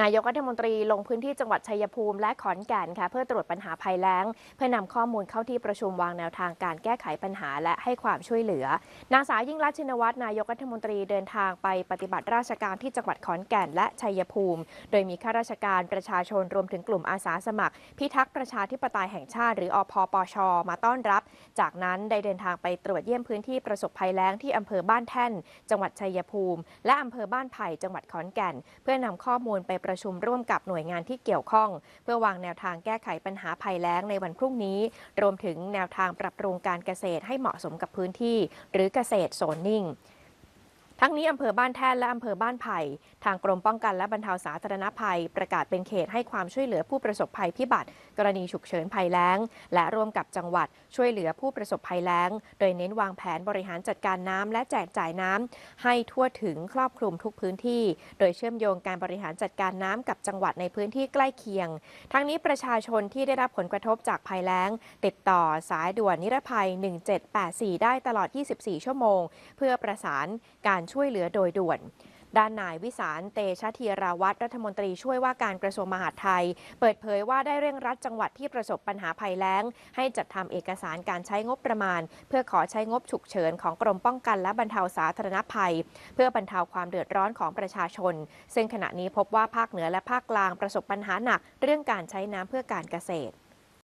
นายกรัฐมนตรีลงพื้นที่จังหวัดชัยภูมิและขอนแก่นค่ะเพื่อตรวจปัญหาภัยแล้ง เพื่อนำข้อมูลเข้าที่ประชุมวางแนวทางการแก้ไขปัญหาและให้ความช่วยเหลือนางสาวยิ่งรัชินวัตรนายกรัฐมนตรีเดินทางไปปฏิบัติราชการที่จังหวัดขอนแก่นและชัยภูมิ โดยมีข้าราชการประชาชนรวมถึงกลุ่มอาสาสมัคร พิทักษ์ประชาธิปไตยแห่งชาติ หรืออพปช มาต้อนรับ จากนั้นได้เดินทางไปตรวจเยี่ยมพื้นที่ประสบภัยแล้งที่อำเภอบ้านแท่น จังหวัดชัยภูมิ และอำเภอบ้านไผ่จังหวัดขอนแก่น เพื่อนำข้อมูลไปประประชุมร่วมกับหน่วยงานที่เกี่ยวข้อง เพื่อวางแนวทางแก้ไขปัญหาภัยแล้งในวันพรุ่งนี้ รวมถึงแนวทางปรับปรุงการเกษตรให้เหมาะสมกับพื้นที่ หรือเกษตรโซนนิ่ง ทั้งนี้อำเภอบ้านแท่นและอำเภอบ้านไผ่ ทางกรมป้องกันและบรรเทาสาธารณภัย ประกาศเป็นเขตให้ความช่วยเหลือผู้ประสบภัยพิบัติ กรณีฉุกเฉินภัยแล้ง และร่วมกับจังหวัดช่วยเหลือผู้ประสบภัยแล้ง โดยเน้นวางแผนบริหารจัดการน้ำและแจกจ่ายน้ำให้ทั่วถึงครอบคลุมทุกพื้นที่ โดยเชื่อมโยงการบริหารจัดการน้ำกับจังหวัดในพื้นที่ใกล้เคียง ทั้งนี้ประชาชนที่ได้รับผลกระทบจากภัยแล้ง ติดต่อสายด่วนนิรภัย 1784 ได้ตลอด 24 ชั่วโมง เพื่อประสานการช่วยเหลือโดยด่วน ด้านนายวิสารเตชะธีราวัตรรัฐมนตรีช่วยว่าการกระทรวงมหาดไทย เปิดเผยว่าได้เร่งรัดจังหวัดที่ประสบปัญหาภัยแล้ง ให้จัดทำเอกสารการใช้งบประมาณ เพื่อขอใช้งบฉุกเฉินของกรมป้องกันและบรรเทาสาธารณภัย เพื่อบรรเทาความเดือดร้อนของประชาชน ซึ่งขณะนี้พบว่าภาคเหนือและภาคกลางประสบปัญหาหนัก เรื่องการใช้น้ำเพื่อการเกษตร